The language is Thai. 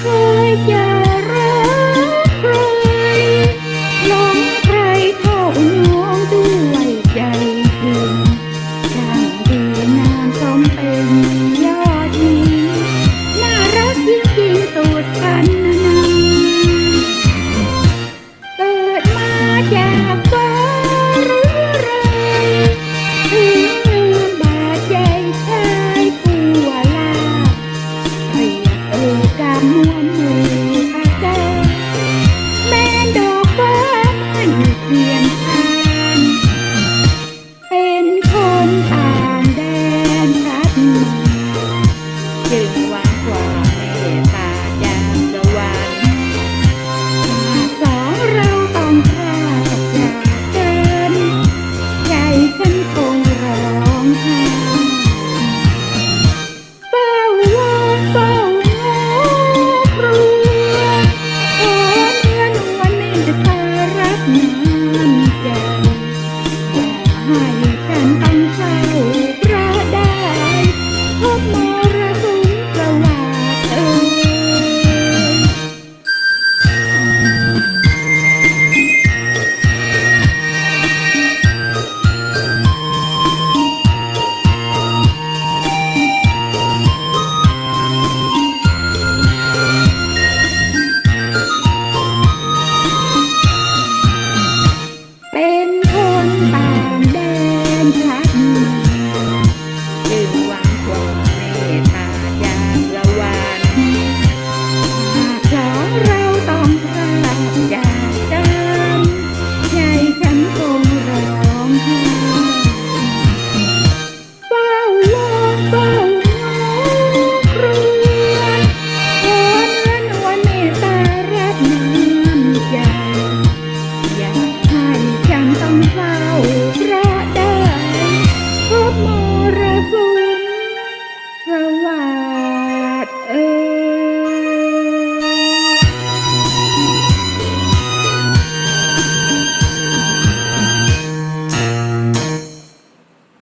เคยอย่ารักใครหองใครเท่าหนู 暖万 Oh,